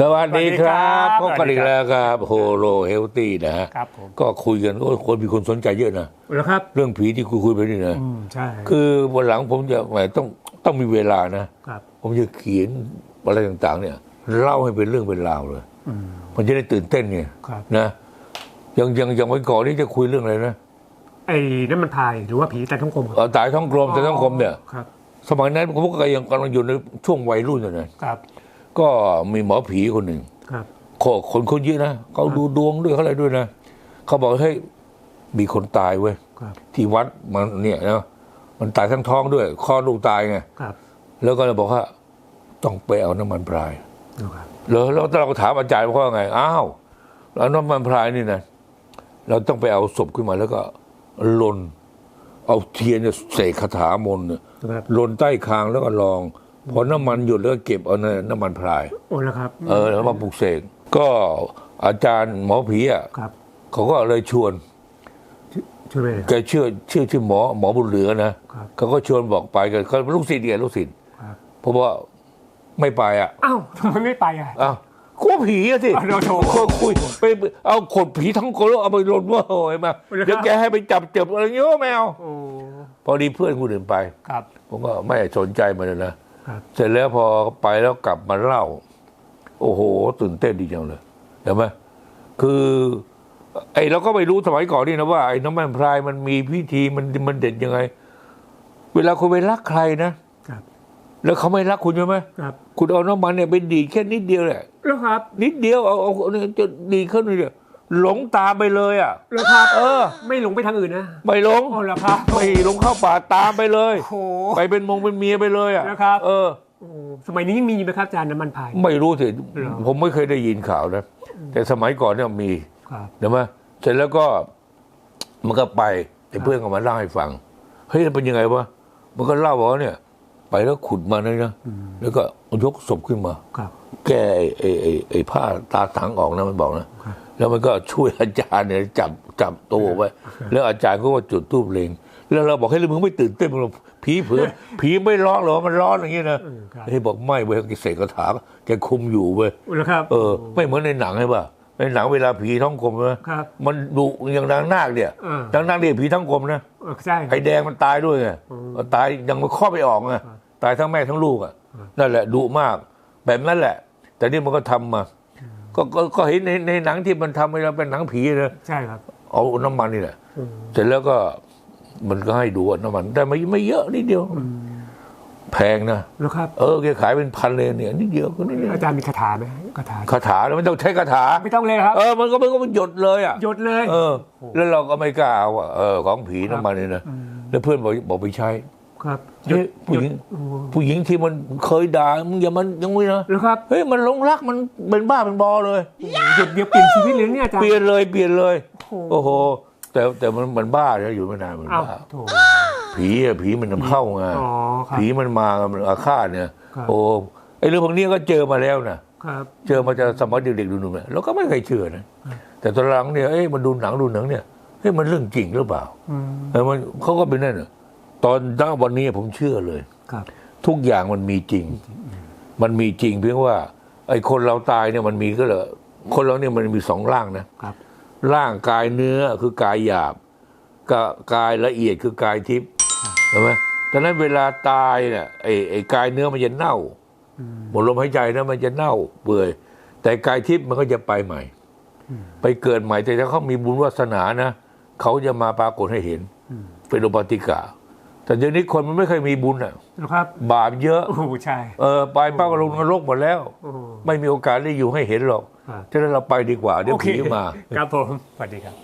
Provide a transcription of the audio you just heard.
สวัสดีครับสวัสดีครับพบกันอีกแล้วครับโฮโลเฮลตี้นะฮะครับผมก็คุยกันโอ้ยคนมีคนสนใจเยอะนะแล้วครับ เรื่องผีที่คุยคุยๆไปนี่นะอืม ใช่ คือวันหลังผมจะแหมต้องต้องมีเวลานะ ครับ ผมจะเขียนอะไรต่างๆ เนี่ยเล่าให้เป็นเรื่องเป็นราวเลย อืม มันจะได้ตื่นเต้นไงครับ นะอย่างอย่างอย่างวันก่อนนี่จะคุยเรื่องอะไรนะไอ้นั่นมันพายหรือว่าผีแต่ท้องกลมครับเอ่อตายท้องกลมแต่ท้องกลมเนี่ย ครับ สมัยนั้นผมก็ยังกำลังอยู่ในช่วงวัยรุ่นอยู่นะครับ ก็มีหมอผีคนหนึ่งครับโคคนคนเยอะนะเขาดูดวงด้วยเขาอะไรด้วยนะเขาบอกเฮ้ยมีคนตายเว้ยครับที่วัดมันเนี่ยนะมันตายทั้งท้องด้วยคลอดลูกตายไงครับแล้วก็เลยบอกว่าต้องไปเอาน้ำมันพรายนะครับแล้วแล้วเราก็ถามอาจารย์ว่าไงอ้าวแล้วน้ำมันพรายนี่นะเราต้องไปเอาศพขึ้นมาแล้วก็ลนเอาเทียนเนี่ยเสกคาถามนต์เนี่ยครับลนใต้คางแล้วก็ลอง พอน้ำมันหยดแล้วก็เก็บเอาในน้ำมันพราย โอ้แล้วครับ เออแล้วมาปลุกเสกก็อาจารย์หมอผีอะครับ เขาก็เลยชวนช่วยไปเลยแกเชื่อเชื่อที่หมอหมอบุญเหลือนะครับเขาก็ชวนบอกไปกันเขาลูกศิษย์เดียลูกศิษย์ครับเพราะว่าไม่ไปอะอ้าวทำไมไม่ไปอะอ้าวกลัวผีอะสิอ้าวโดนโถก็คุยไปเอาขดผีทั้งคนแล้วเอาไปลนว่าโอ้ยมาเอาเลยครับเดี๋ยวแกให้ไปจับเจ็บอะไรเงี้ยไม่เอาโอ้พอดีเพื่อนคนอื่นไปครับผมก็ไม่สนใจมันเลยนะครับ เสร็จแล้วพอไปแล้วกลับมาเล่า โอ้โห ตื่นเต้นดีจังเลยเห็นไหมคือ ไอ้เราก็ไม่รู้สมัยก่อนนี่นะว่าไอ้น้ำมันพรายมันมีพิธีมันมันเด็ดยังไง เวลาคุณไปรักใครนะครับแล้วเขาไม่รักคุณใช่ไหมครับ คุณเอาน้ำมันเนี่ยไปดีดแค่นิดเดียวแหละแล้วครับ นิดเดียวเอาเอาเอาเนี่ยจะดีดเข้าหน่อยเดียว หลงตามไปเลยอะแล้วครับเออ ไม่หลงไปทางอื่นนะไม่หลงโอ้แล้วครับไม่หลงเข้าป่าตามไปเลย โอ้โห ไปเป็นมงเป็นเมียไปเลยอะนะครับ เออ โอ้สมัยนี้ยังมีไหมครับอาจารย์น้ำมันพาย ไม่รู้สิเหรอ ผมไม่เคยได้ยินข่าวนะแต่สมัยก่อนเนี่ยมีครับเห็นไหมเสร็จแล้วก็มันก็ไปไอ้เพื่อนก็มาเล่าให้ฟังเฮ้ยมันเป็นยังไงวะมันก็เล่าบอกว่าเนี่ย ไปแล้วขุดมาเลยนะแล้วก็ยกศพขึ้นมา ครับ แก้ไอ้ไอ้ไอ้ไอ้ผ้าตาถังออกนะมันบอกนะ แล้วมันก็ช่วยอาจารย์เนี่ยจับจับตัวไว้ แล้วอาจารย์ก็ว่าจุดทูบเลงแล้วเราบอกให้ยมึงไม่ตื่นเต้นมึงหรอกผีเผือผีไม่ร้องหรอมันร้อนอย่างเงี้ยนะเออครับให้ยบอกไม่เว้ยแกเสกคาถาแกคุมอยู่เว้ยโอ้แล้วครับเออ ไม่เหมือนในหนังใช่ป่ะในหนังเวลาผีท้องกลมนะครับมันดุอย่างนางนาคเนี่ยเออนางนาคเนี่ยผีท้องกลมนะเออใช่ครับไอ้แดงมันตายด้วยไงอืมตายยังมันข้อไม่ออกไงตายทั้งแม่ทั้งลูกอะนั่นแหละดุมาก แบบนั้นแหละ แต่นี่มันก็ทำมา ก็ก็ก็เห็นในในหนังที่มันทำให้เราเป็นหนังผีนะใช่ครับ เอาน้ำมันนี่แหละอืมเสร็จแล้วก็มันก็ให้ดูว่าน้ำมัน แต่ไม่ไม่เยอะนิดเดียวแพงนะแล้วครับเออแกขายเป็นพันเลยเนี่ยนิดเดียวก็นิดเดียวอาจารย์มีคาถาไหมคาถาคาถาแล้วไม่ต้องใช้คาถาไม่ต้องเลยครับเออมันก็มันก็มันหยดเลยอะหยดเลย เออ แล้วเราก็ไม่กล้าเอาอะเออของผีน้ำมันนี่นะแล้วเพื่อนบอกบอกไปใช้ ครับเฮ้ยผู้หญิงโอ้โหผู้หญิงที่มันเคยด่ามึงอย่ามันยังไม่นะแล้วครับเฮ้ยมันหลงรักมันเป็นบ้าเป็นบอเลยหยดเดียวเปลี่ยนชีวิตเลยเนี่ยอาจารเปย์ลี่ยนเลยเปลี่ยนเลยโอ้โอ้โห แต่แต่มันมันบ้าแล้วอยู่ไม่นานมันอ้าวบ้าโถผีอะผีมันนำเข้าไงอ๋อครับผีมันมามันอาฆาตเนี่ยครับโอ้ไอ้เรื่องพวกนี้ก็เจอมาแล้วนะครับเจอมาจากสมัยเด็กๆดูๆเนี่ยเราก็ไม่เคยเชื่อนะแต่ตอนหลังเนี่ยเอ้ยมันดูหนังดูหนังเนี่ยเฮ้ยมันเรื่องจริงหรือเปล่าอืมเออมันเขาก็เป็นนั่นน่ะ ตอนตั้งวันนี้ผมเชื่อเลยครับทุกอย่างมันมีจริง มันมีจริงเพียงว่า ไอ้คนเราตายเนี่ยมันมีก็เลยคนเราเนี่ยมันมีสองร่างนะครับร่างกายเนื้อคือกายหยาบกับกายละเอียดคือกายทิพย์ใช่ไหมดังนั้นเวลาตายเนี่ยไอ้ไอ้กายเนื้อมันจะเน่าอืมหมดลมหายใจนะมันจะเน่าเปื่อย แต่กายทิพย์มันก็จะไปใหม่ ไปเกิดใหม่แต่ถ้าเขามีบุญวาสนานะเขาจะมาปรากฏให้เห็น เป็นอุปติกา แต่เดี๋ยวนี้คนมันไม่เคยมีบุญอะแล้วครับบาปเยอะ โอ้โหใช่ เออไปป้าก็ลงนรกหมดแล้ว โอ้โห ไม่มีโอกาสได้อยู่ให้เห็นหรอกครับฉะนั้นเราไปดีกว่า เดี๋ยวโอเคผีมา ครับผม สวัสดีครับ